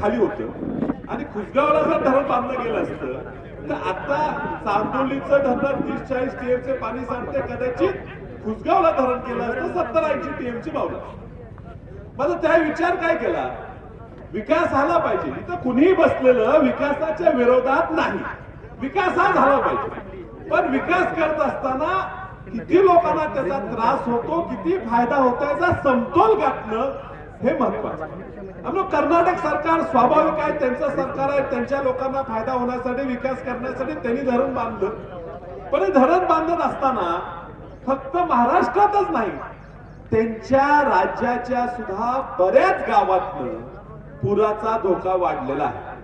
खाली होतं. आणि खुसगावला जर धरण बांधलं गेलं असतं तर आता चांदोलीचं धरण तीस चाळीस टीएमचे पाणी सांगते कदाचित खुसगावला धरण केलं असतं सत्तर ऐंशी टीएमची बावलं. माझा त्या विचार काय केला? विकास झाला पाहिजे. इथं कुणीही बसलेलं विकासाच्या विरोधात नाही. विकास हा झाला पाहिजे. पण विकास करत असताना किती लोकांना त्याचा त्रास होतो किती फायदा होतो याचा समतोल गाठणं हे महत्वाचं आम्ही कर्नाटक सरकार स्वाभाविक आहे त्यांचं सरकार आहे त्यांच्या लोकांना फायदा होण्यासाठी विकास करण्यासाठी त्यांनी धरण बांधलं. पण हे धरण बांधत असताना फक्त महाराष्ट्रातच नाही त्यांच्या राज्याच्या सुद्धा बऱ्याच गावातनं पुराचा धोका वाढलेला आहे.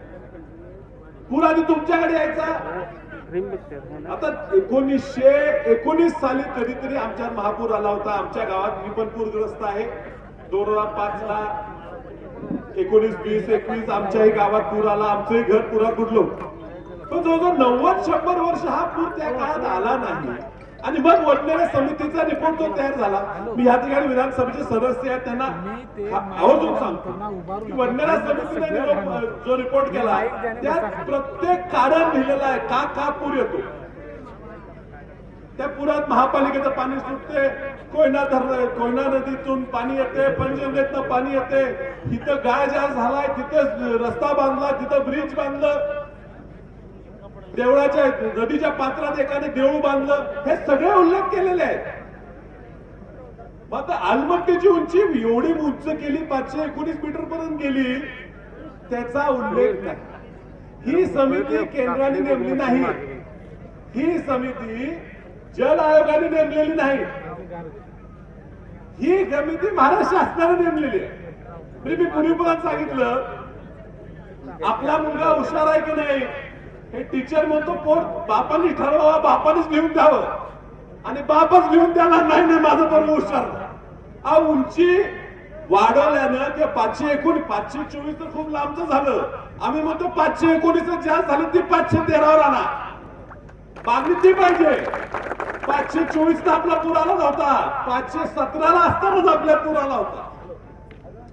पूर आधी तुमच्याकडे यायचा? आता एकोणीसशे एकोणीस साली कधीतरी आमच्या महापूर आला होता आमच्या गावात मी पण पूरग्रस्त आहे. दोन हजार पाच ला एकोणीस वीस एकवीस आमच्याही गावात पूर आला आमचंही घर पुरा बुडलो. पण जवळजवळ नव्वद शंभर वर्ष हा पूर त्या काळात आला नाही. आणि मग वडनेरे समितीचा रिपोर्ट जो तयार झाला मी या ठिकाणी विधानसभेचे सदस्य आहेत त्यांना आवर्जून सांगतो की वडनेरा समितीने जो रिपोर्ट केला त्यात प्रत्येक कारण लिहिलेलं आहे का का पूर येतो. त्या पुरात महापालिकेचं पाणी सुटते कोयना धरण कोयना नदीतून पाणी येते पंचगंगेतनं पाणी येते तिथं गाळ ज्या झालाय तिथं रस्ता बांधला तिथं ब्रिज बांधलं. देवळाच्या नदीच्या पात्रात एखादे देऊळ बांधलं. हे सगळे उल्लेख केलेले आहेत. मग आता आलमट्टीची उंची एवढी उंच केली पाचशे एकोणीस मीटर पर्यंत गेली त्याचा उल्लेख नाही. ही समिती केंद्राने नेमली नाही. ही समिती जल आयोगाने नेमलेली नाही. ही समिती महाराष्ट्र शासनाने नेमलेली आहे. म्हणजे मी पूर्वीपर्यंत सांगितलं आपला मुलगा हुशार आहे की नाही हे टीचर म्हणतो पोट बापाने ठरवावा बापानीच लिहून द्यावं. आणि बापच लिहून द्यायला नाही नाही माझं बरोबर हुशार हा उंची वाढवल्यानं ते पाचशे एकोणीस पाचशे चोवीस तर खूप लांबचं झालं. आम्ही म्हणतो पाचशे एकोणीस जास्त झालं ती पाचशे तेरावर आणा. मागणी ती पाहिजे. पाचशे चोवीस तर आपला पूर आला नव्हता. पाचशे सतराला असतानाच आपल्या पूर आला होता.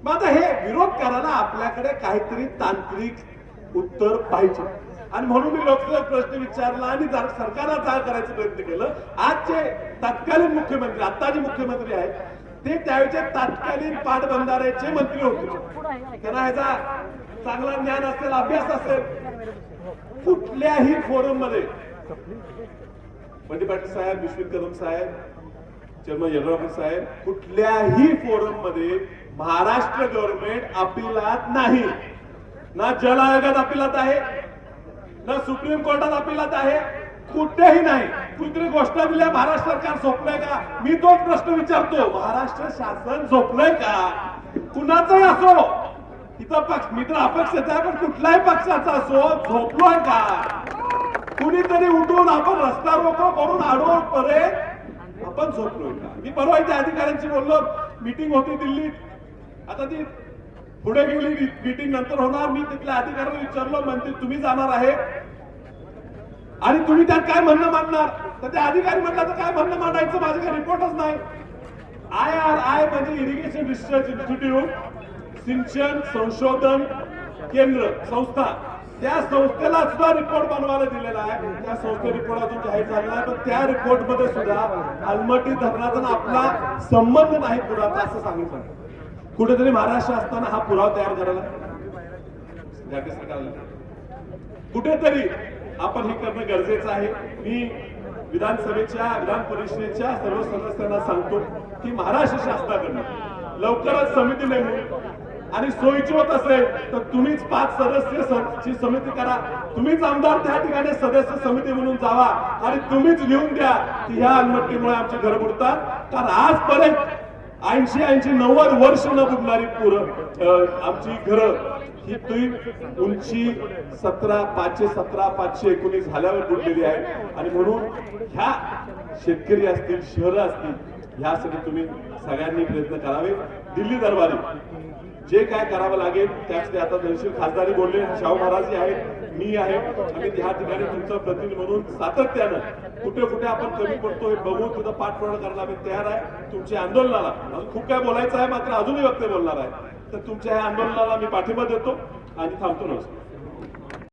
मग आता हे विरोध करायला आपल्याकडे काहीतरी तांत्रिक उत्तर पाहिजे. आणि म्हणून मी लोकसभेत प्रश्न विचारला आणि सरकारला जाळ करायचा प्रयत्न केलं? आजचे तत्कालीन मुख्यमंत्री आता जे मुख्यमंत्री आहेत ते त्यावेळेचे तत्कालीन पाटबंधाऱ्याचे मंत्री होते. त्यांना ह्याचा चांगला ज्ञान असेल अभ्यास असेल कुठल्याही फोरममध्ये. बंडी पाटील साहेब विश्वित कदम साहेब चर्मन यड्रावकर साहेब कुठल्याही फोरममध्ये महाराष्ट्र गव्हर्नमेंट अपिलात नाही. ना जल आयोगात अपिलात आहे ना सुप्रीम कोर्टात अपिलात आहे कुठेही नाही. कुठली गोष्ट दिल्या महाराष्ट्र सरकार झोपलंय का? मी तोच प्रश्न विचारतो. महाराष्ट्र शासन झोपलंय का? कुणाचाही असो. इथं पक्ष मित्र अपक्षाचा आहे पण कुठल्याही पक्षाचा असो झोपलोय का? कुणीतरी उठून आपण रस्ता रोको करून आडवं पर्यंत आपण झोपलोय का मी परवा इथे अधिकाऱ्यांशी बोललो मीटिंग होती दिल्लीत. आता ती पुढे गेली मीटिंग नंतर होणार. मी तिथल्या अधिकाऱ्यांना विचारलो म्हणते तुम्ही जाणार आहे? आणि तुम्ही त्यात काय म्हणणं मांडणार? तर त्या अधिकारी म्हणला तर काय म्हणणं मांडायचं? माझ्याकडे रिपोर्टच नाही. आय आर आय म्हणजे इरिगेशन रिसर्च इन्स्टिट्यूट सिंचन संशोधन केंद्र संस्था. त्या संस्थेला सुद्धा रिपोर्ट बनवायला दिलेला आहे. त्या संस्थे रिपोर्ट अजून जाहीर झालेला आहे. पण त्या रिपोर्टमध्ये सुद्धा अलमटी धरणाचा आपला संबंध नाही पुराचा असं सांगितलं. कुठेतरी महाराष्ट्र असताना हा पुरावा तयार करायला कुठेतरी आपण हे करणं गरजेचं आहे. मी विधानसभेच्या विधान परिषदेच्या सर्व सदस्यांना सांगतो की महाराष्ट्र शासनाकडनं लवकरच समिती नेमून आणि सोयीची होत असेल तर तुम्हीच पाच सदस्य ची समिती करा. तुम्हीच आमदार त्या ठिकाणी सदस्य समिती म्हणून जावा. आणि तुम्हीच लिहून द्या की ह्या अनमट्टीमुळे आमची घर बुडतात. कारण आजपर्यंत ऐंशी ऐंशी नव्वद वर्ष न बुडणारी पुरं आमची घरं ही तुई उंची सतरा पाचशे सतरा पाचशे एकोणीस झाल्यावर बुडलेली आहे. आणि म्हणून ह्या शेतकरी असतील शहरं असतील ह्यासाठी तुम्ही सगळ्यांनी प्रयत्न करावे. दिल्ली दरबारी. जे काय करावं लागेल त्याच ते आता दर्शील खासदारी बोलले शाहू महाराज आहे मी आहे. आणि ह्या ठिकाणी तुमचं प्रतिनिधी म्हणून सातत्यानं कुठे कुठे आपण कमी पडतो हे बघून तुझं पाठपुरावा करायला आम्ही तयार आहे. तुमच्या आंदोलनाला अजून खूप काय बोलायचं आहे मात्र अजूनही वक्ते बोलणार आहे. तर तुमच्या ह्या आंदोलनाला मी पाठिंबा देतो आणि थांबतो. नमस्कार.